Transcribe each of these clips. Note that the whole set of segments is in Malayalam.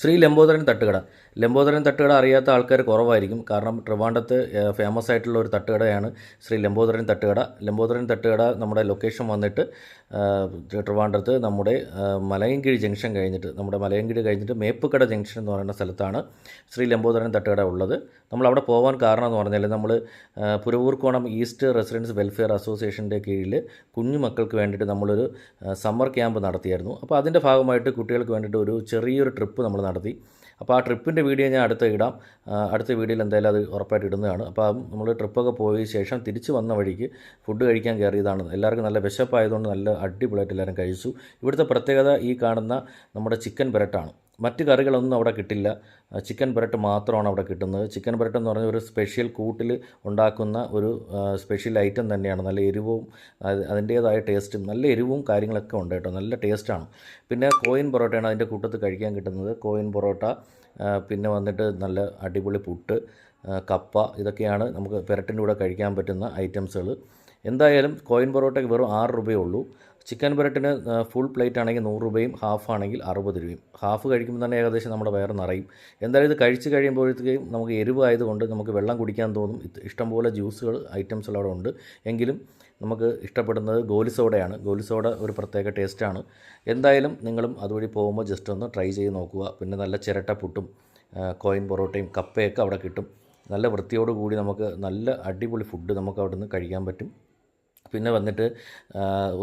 ശ്രീ ലംബോദരൻ തട്ടുകട. ലംബോദരൻ തട്ടുകട അറിയാത്ത ആൾക്കാർ കുറവായിരിക്കും. കാരണം ട്രിവാണ്ടത്ത് ഫേമസ് ആയിട്ടുള്ള ഒരു തട്ടുകടയാണ് ശ്രീ ലംബോദരൻ തട്ടുകട. ലംബോദരൻ തട്ടുകട നമ്മുടെ ലൊക്കേഷൻ വന്നിട്ട് ട്രിവാണ്ടത്ത് നമ്മുടെ മലയങ്കിഴി ജംഗ്ഷൻ കഴിഞ്ഞിട്ട് നമ്മുടെ മലയൻകിഴി കഴിഞ്ഞിട്ട് മേപ്പുക്കട ജംഗ്ഷൻ എന്ന് പറയുന്ന സ്ഥലത്താണ് ശ്രീ ലംബോദരൻ തട്ടുകട ഉള്ളത്. നമ്മൾ അവിടെ പോകാൻ കാരണം എന്ന് പറഞ്ഞാൽ നമ്മൾ പുരവൂർക്കോണം ഈസ്റ്റ് റെസിഡൻസ് വെൽഫെയർ അസോസിയേഷന്റെ കീഴിൽ കുഞ്ഞു മക്കൾക്ക് വേണ്ടിയിട്ട് നമ്മളൊരു സമ്മർ ക്യാമ്പ് നടത്തിയായിരുന്നു. അപ്പോൾ അതിന്റെ ഭാഗമായിട്ട് കുട്ടികൾക്ക് വേണ്ടിയിട്ട് ഒരു ചെറിയൊരു ട്രിപ്പ് നമ്മൾ നടത്തി. അപ്പോൾ ആ ട്രിപ്പിന്റെ വീഡിയോ ഞാൻ അടുത്ത് ഇടാം. അടുത്ത വീഡിയോയിൽ എന്തായാലും അത് ഉറപ്പായിട്ട് ഇടുന്നതാണ്. അപ്പോൾ നമ്മൾ ട്രിപ്പൊക്കെ പോയ ശേഷം തിരിച്ച് വന്ന വഴിക്ക് ഫുഡ് കഴിക്കാൻ കയറിയതാണ്. എല്ലാവർക്കും നല്ല വിശപ്പായതുകൊണ്ട് നല്ല അടിപൊളിയായിട്ട് എല്ലാവരും കഴിച്ചു. ഇവിടുത്തെ പ്രത്യേകത ഈ കാണുന്ന നമ്മുടെ ചിക്കൻ പെരട്ടാണ്. മറ്റ് കറികളൊന്നും അവിടെ കിട്ടില്ല. ചിക്കൻ പുരട്ട് മാത്രമാണ് അവിടെ കിട്ടുന്നത്. ചിക്കൻ പുരട്ട് എന്ന് പറഞ്ഞ ഒരു സ്പെഷ്യൽ കൂട്ടിൽ ഉണ്ടാക്കുന്ന ഒരു സ്പെഷ്യൽ ഐറ്റം തന്നെയാണ്. നല്ല എരിവും അതിന്റേതായ ടേസ്റ്റും നല്ല എരിവും കാര്യങ്ങളൊക്കെ ഉണ്ട് കേട്ടോ. നല്ല ടേസ്റ്റാണ്. പിന്നെ കോയിൻ പൊറോട്ടയാണ് അതിന്റെ കൂട്ടത്തിൽ കഴിക്കാൻ കിട്ടുന്നത്. കോയിൻ പൊറോട്ട പിന്നെ വന്നിട്ട് നല്ല അടിപൊളി പുട്ട് കപ്പ ഇതൊക്കെയാണ് നമുക്ക് പെരട്ടിന്റെ കൂടെ കഴിക്കാൻ പറ്റുന്ന ഐറ്റംസുകൾ. എന്തായാലും കോയിൻ പൊറോട്ടയ്ക്ക് വെറും ആറ് രൂപയേ ഉള്ളൂ. ചിക്കൻ പെരട്ടിന് ഫുൾ പ്ലേറ്റ് ആണെങ്കിൽ നൂറ് രൂപയും ഹാഫ് ആണെങ്കിൽ അറുപത് രൂപയും. ഹാഫ് കഴിക്കുമ്പോൾ തന്നെ ഏകദേശം നമ്മുടെ വയറ് നിറയും. എന്തായാലും ഇത് കഴിച്ച് കഴിയുമ്പോഴത്തേക്കും നമുക്ക് എരിവായതുകൊണ്ട് നമുക്ക് വെള്ളം കുടിക്കാൻ തോന്നും. ഇഷ്ടം ഇഷ്ടംപോലെ ജ്യൂസുകൾ ഐറ്റംസ് അവിടെ ഉണ്ട്. എങ്കിലും നമുക്ക് ഇഷ്ടപ്പെടുന്നത് ഗോലി സോഡയാണ് ഗോലി സോഡ ഒരു പ്രത്യേക ടേസ്റ്റാണ്. എന്തായാലും നിങ്ങളും അതുവഴി പോകുമ്പോൾ ജസ്റ്റ് ഒന്ന് ട്രൈ ചെയ്ത് നോക്കുക. പിന്നെ നല്ല ചിരട്ട പുട്ടും കോയിൻ പൊറോട്ടയും കപ്പയൊക്കെ അവിടെ കിട്ടും. നല്ല വൃത്തിയോടുകൂടി നമുക്ക് നല്ല അടിപൊളി ഫുഡ് നമുക്ക് അവിടെ നിന്ന് കഴിക്കാൻ പറ്റും. പിന്നെ വന്നിട്ട്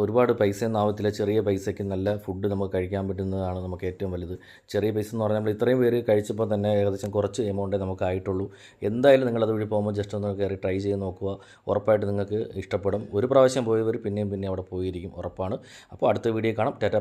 ഒരുപാട് പൈസയൊന്നും ആവത്തില്ല. ചെറിയ പൈസയ്ക്ക് നല്ല ഫുഡ് നമുക്ക് കഴിക്കാൻ പറ്റുന്നതാണ് നമുക്ക് ഏറ്റവും വലുത്. ചെറിയ പൈസ എന്ന് പറഞ്ഞാൽ നമ്മൾ ഇത്രയും പേര് കഴിച്ചപ്പോൾ തന്നെ ഏകദേശം കുറച്ച് എമൗണ്ടേ നമുക്ക് ആയിട്ടുള്ളൂ. എന്തായാലും നിങ്ങൾ അതുവഴി പോകുമ്പോൾ ജസ്റ്റ് ഒന്ന് കയറി ട്രൈ ചെയ്ത് നോക്കുക. ഉറപ്പായിട്ട് നിങ്ങൾക്ക് ഇഷ്ടപ്പെടും. ഒരു പ്രാവശ്യം പോയവർ പിന്നെയും പിന്നെയും അവിടെ പോയിരിക്കും. ഉറപ്പാണ്. അപ്പോൾ അടുത്ത വീഡിയോ കാണാം. ടാറ്റ